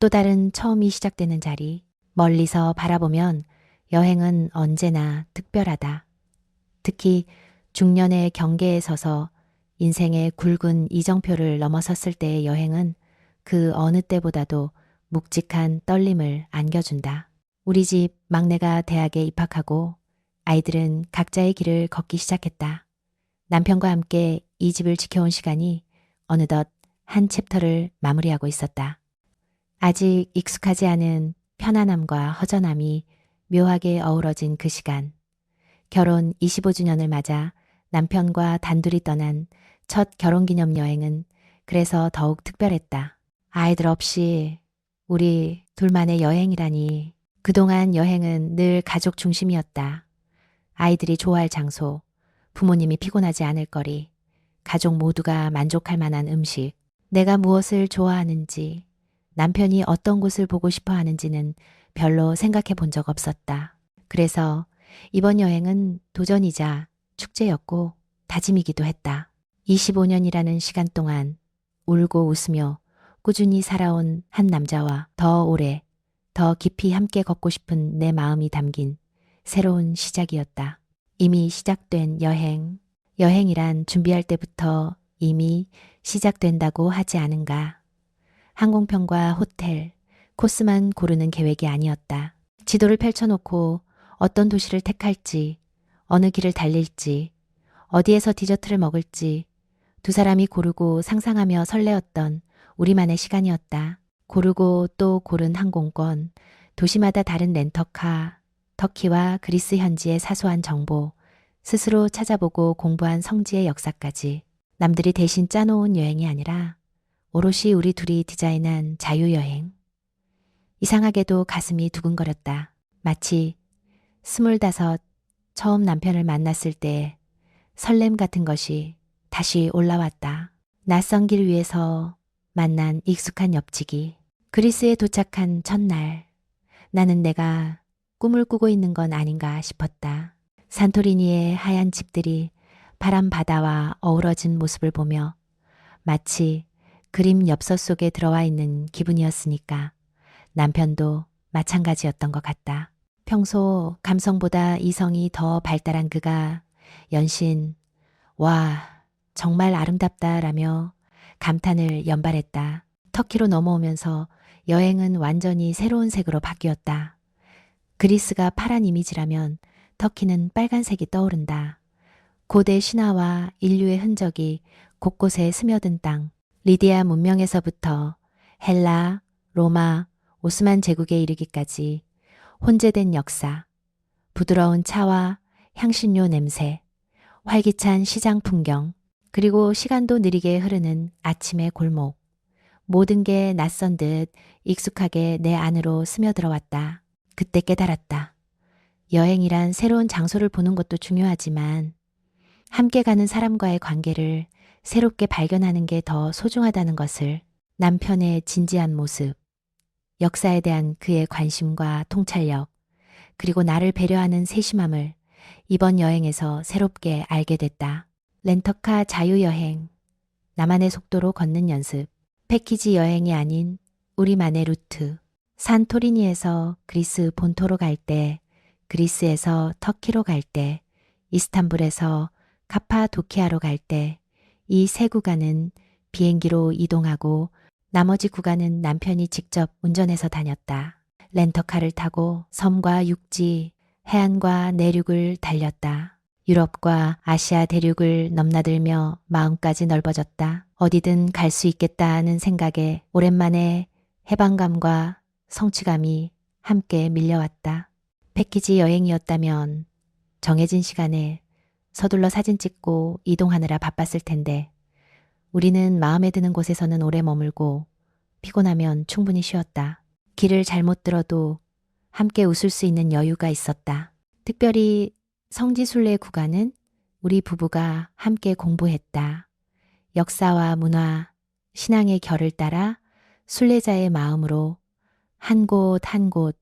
또 다른 처음이 시작되는 자리. 멀리서 바라보면 여행은 언제나 특별하다. 특히 중년의 경계에 서서 인생의 굵은 이정표를 넘어섰을 때의 여행은 그 어느 때보다도 묵직한 떨림을 안겨준다. 우리 집 막내가 대학에 입학하고 아이들은 각자의 길을 걷기 시작했다. 남편과 함께 이 집을 지켜온 시간이 어느덧 한 챕터를 마무리하고 있었다. 아직 익숙하지 않은 편안함과 허전함이 묘하게 어우러진 그 시간. 결혼 25주년을 맞아 남편과 단둘이 떠난 첫 결혼기념 여행은 그래서 더욱 특별했다. 아이들 없이 우리 둘만의 여행이라니. 그동안 여행은 늘 가족 중심이었다. 아이들이 좋아할 장소, 부모님이 피곤하지 않을 거리, 가족 모두가 만족할 만한 음식, 내가 무엇을 좋아하는지, 남편이 어떤 곳을 보고 싶어 하는지는 별로 생각해 본 적 없었다. 그래서 이번 여행은 도전이자 축제였고 다짐이기도 했다. 25년이라는 시간 동안 울고 웃으며 꾸준히 살아온 한 남자와 더 오래, 더 깊이 함께 걷고 싶은 내 마음이 담긴 새로운 시작이었다. 이미 시작된 여행. 여행이란 준비할 때부터 이미 시작된다고 하지 않은가. 항공편과 호텔, 코스만 고르는 계획이 아니었다. 지도를 펼쳐놓고 어떤 도시를 택할지, 어느 길을 달릴지, 어디에서 디저트를 먹을지 두 사람이 고르고 상상하며 설레었던 우리만의 시간이었다. 고르고 또 고른 항공권, 도시마다 다른 렌터카, 터키와 그리스 현지의 사소한 정보, 스스로 찾아보고 공부한 성지의 역사까지 남들이 대신 짜놓은 여행이 아니라 오롯이 우리 둘이 디자인한 자유여행. 이상하게도 가슴이 두근거렸다. 마치 스물다섯 처음 남편을 만났을 때 설렘 같은 것이 다시 올라왔다. 낯선 길 위에서 만난 익숙한 옆치기. 그리스에 도착한 첫날, 나는 내가 꿈을 꾸고 있는 건 아닌가 싶었다. 산토리니의 하얀 집들이 바람 바다와 어우러진 모습을 보며 마치 그림 엽서 속에 들어와 있는 기분이었으니까 남편도 마찬가지였던 것 같다. 평소 감성보다 이성이 더 발달한 그가 연신 와 정말 아름답다라며 감탄을 연발했다. 터키로 넘어오면서 여행은 완전히 새로운 색으로 바뀌었다. 그리스가 파란 이미지라면 터키는 빨간색이 떠오른다. 고대 신화와 인류의 흔적이 곳곳에 스며든 땅. 리디아 문명에서부터 헬라, 로마, 오스만 제국에 이르기까지 혼재된 역사, 부드러운 차와 향신료 냄새, 활기찬 시장 풍경, 그리고 시간도 느리게 흐르는 아침의 골목. 모든 게 낯선 듯 익숙하게 내 안으로 스며들어왔다. 그때 깨달았다. 여행이란 새로운 장소를 보는 것도 중요하지만 함께 가는 사람과의 관계를 새롭게 발견하는 게 더 소중하다는 것을 남편의 진지한 모습, 역사에 대한 그의 관심과 통찰력, 그리고 나를 배려하는 세심함을 이번 여행에서 새롭게 알게 됐다. 렌터카 자유여행, 나만의 속도로 걷는 연습, 패키지 여행이 아닌 우리만의 루트, 산토리니에서 그리스 본토로 갈 때, 그리스에서 터키로 갈 때, 이스탄불에서 카파도키아로 갈 때, 이 세 구간은 비행기로 이동하고 나머지 구간은 남편이 직접 운전해서 다녔다. 렌터카를 타고 섬과 육지, 해안과 내륙을 달렸다. 유럽과 아시아 대륙을 넘나들며 마음까지 넓어졌다. 어디든 갈 수 있겠다는 생각에 오랜만에 해방감과 성취감이 함께 밀려왔다. 패키지 여행이었다면 정해진 시간에 서둘러 사진 찍고 이동하느라 바빴을 텐데 우리는 마음에 드는 곳에서는 오래 머물고 피곤하면 충분히 쉬었다. 길을 잘못 들어도 함께 웃을 수 있는 여유가 있었다. 특별히 성지순례 구간은 우리 부부가 함께 공부했다. 역사와 문화, 신앙의 결을 따라 순례자의 마음으로 한 곳 한곳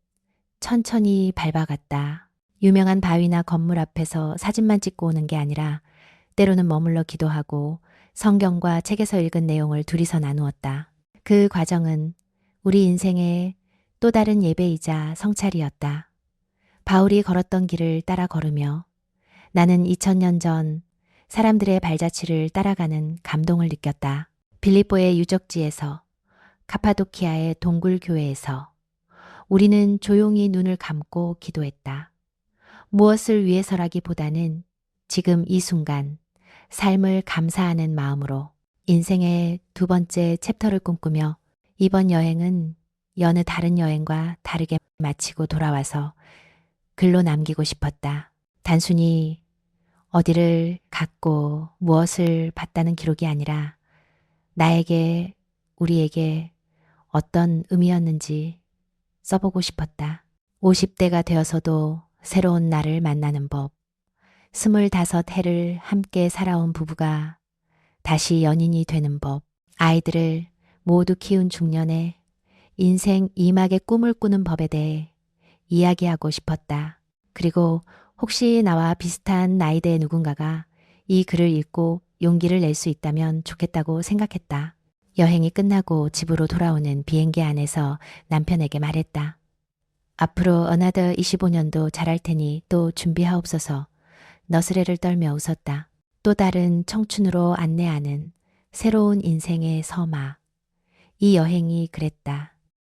천천히 밟아갔다. 유명한 바위나 건물 앞에서 사진만 찍고 오는 게 아니라 때로는 머물러 기도하고 성경과 책에서 읽은 내용을 둘이서 나누었다. 그 과정은 우리 인생의 또 다른 예배이자 성찰이었다. 바울이 걸었던 길을 따라 걸으며 나는 2000년 전 사람들의 발자취를 따라가는 감동을 느꼈다. 빌립보의 유적지에서 카파도키아의 동굴 교회에서 우리는 조용히 눈을 감고 기도했다. 무엇을 위해서라기보다는 지금 이 순간 삶을 감사하는 마음으로 인생의 두 번째 챕터를 꿈꾸며 이번 여행은 여느 다른 여행과 다르게 마치고 돌아와서 글로 남기고 싶었다. 단순히 어디를 갔고 무엇을 봤다는 기록이 아니라 나에게, 우리에게 어떤 의미였는지 써보고 싶었다. 50대가 되어서도 새로운 나를 만나는 법. 스물다섯 해를 함께 살아온 부부가 다시 연인이 되는 법. 아이들을 모두 키운 중년에 인생 이막의 꿈을 꾸는 법에 대해 이야기하고 싶었다. 그리고 혹시 나와 비슷한 나이대의 누군가가 이 글을 읽고 용기를 낼 수 있다면 좋겠다고 생각했다. 여행이 끝나고 집으로 돌아오는 비행기 안에서 남편에게 말했다. 앞으로 어나더 25년도 잘할 테니 또 준비하옵소서 너스레를 떨며 웃었다. 또 다른 청춘으로 안내하는 새로운 인생의 서마. 이 여행이 그랬다.